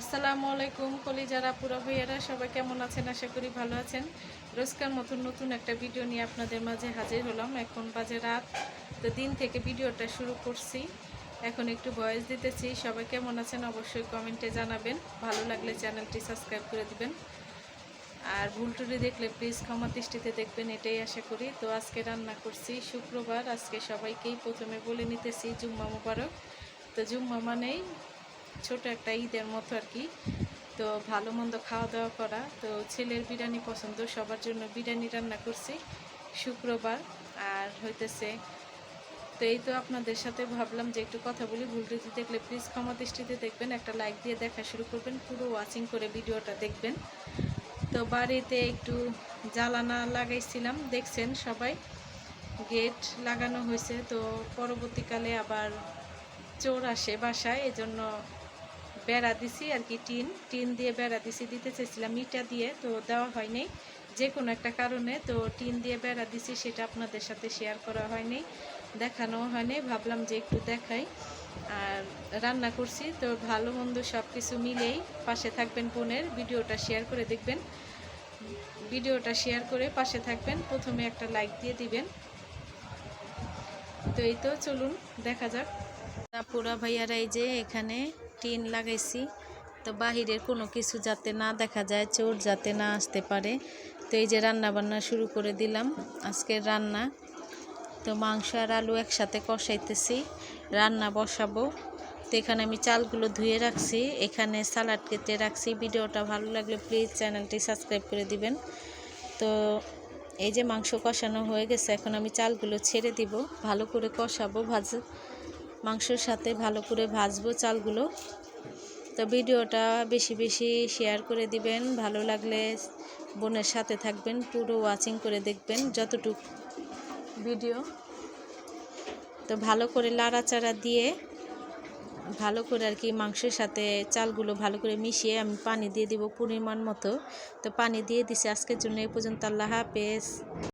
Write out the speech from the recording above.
আসসালামু আলাইকুম কলিজারা পুরা ভাইয়ারা, সবাই কেমন আছেন? আশা করি ভালো আছেন। রোজকার মতন নতুন একটা ভিডিও নিয়ে আপনাদের মাঝে হাজির হলাম। এখন বাজে রাত, তো দিন থেকে ভিডিওটা শুরু করছি। এখন একটু ভয়েস দিতেছি, সবাই কেমন আছেন অবশ্যই কমেন্টে জানাবেন। ভালো লাগলে চ্যানেলটি সাবস্ক্রাইব করে দেবেন। আর ভুল টুরি দেখলে প্লিজ ক্ষমা দৃষ্টিতে দেখবেন, এটাই আশা করি। তো আজকে রান্না করছি শুক্রবার। আজকে সবাইকেই প্রথমে বলে নিতেছি জুম্মা মুবারক। তো জুম্মা মানেই ছোট একটা ঈদের মতো আর কি। তো ভালো মন্দ খাওয়া দাওয়া করা। তো ছেলের বিরিয়ানি পছন্দ, সবার জন্য বিরিয়ানি রান্না করছি শুক্রবার। আর হইতেছে, তো এই তো আপনাদের সাথে ভাবলাম যে একটু কথা বলি। ভুল ত্রুটি দেখলে প্লিজ ক্ষমা দৃষ্টিতে দেখবেন, একটা লাইক দিয়ে দেখা শুরু করবেন, পুরো ওয়াচিং করে ভিডিওটা দেখবেন। তো বাড়িতে একটু জ্বালানা লাগাইছিলাম, দেখছেন সবাই? গেট লাগানো হয়েছে তো পরবর্তীকালে আবার চোর আসে বাসায়, এজন্য বেড়া দিছি আর কি, টিন টিন দিয়ে বেড়া দিছি, দিতে চেয়েছিলাম, ইটা দিয়ে, তো দেওয়া হয়নি যে কোনো একটা কারণে, তো টিন দিয়ে বেড়া দিছি, সেটা আপনাদের সাথে শেয়ার করা হয়নি দেখানো হয়নি ভাবলাম যে একটু দেখাই। আর রান্না করছি, তো ভালো মন্দ সব কিছু মিলেই পাশে থাকবেন বোনের, ভিডিওটা শেয়ার করে দেখবেন। ভিডিওটা শেয়ার করে পাশে থাকবেন, প্রথমে একটা লাইক দিয়ে দিবেন। তো এই তো চলুন, দেখা যাক। পুরা ভাইয়ারা এই যে এখানে টিন লাগাইছি। তো বাহিরের কোনো কিছু যাতে না দেখা যায়, চোর যাতে না আসতে পারে। তো এই যে রান্না বান্না শুরু করে দিলাম আজকের রান্না। তো মাংস আর আলু একসাথে কষাইতেছি, রান্না বসাবো। তো এখানে আমি চালগুলো ধুয়ে রাখছি, এখানে সালাড কেটে রাখছি। ভিডিওটা ভালো লাগলে প্লিজ চ্যানেলটি সাবস্ক্রাইব করে দিবেন। তো এই যে মাংস কষানো হয়ে গেছে, এখন আমি চালগুলো ছেড়ে দিব। ভালো করে কষাবো, ভাজ মাংসের সাথে ভালো করে ভাজবো চালগুলো। তো ভিডিওটা বেশি বেশি শেয়ার করে দিবেন। ভালো লাগলে বোনের সাথে থাকবেন, পুরো ওয়াচিং করে দেখবেন যতটুক ভিডিও। তো ভালো করে লাড়াচাড়া দিয়ে ভালো করে আর কি মাংসের সাথে চালগুলো ভালো করে মিশিয়ে আমি পানি দিয়ে দিব পরিমাণ মতো। তো পানি দিয়ে দিছি আজকের জন্য, এই পর্যন্ত আল্লাহ হাফেজ।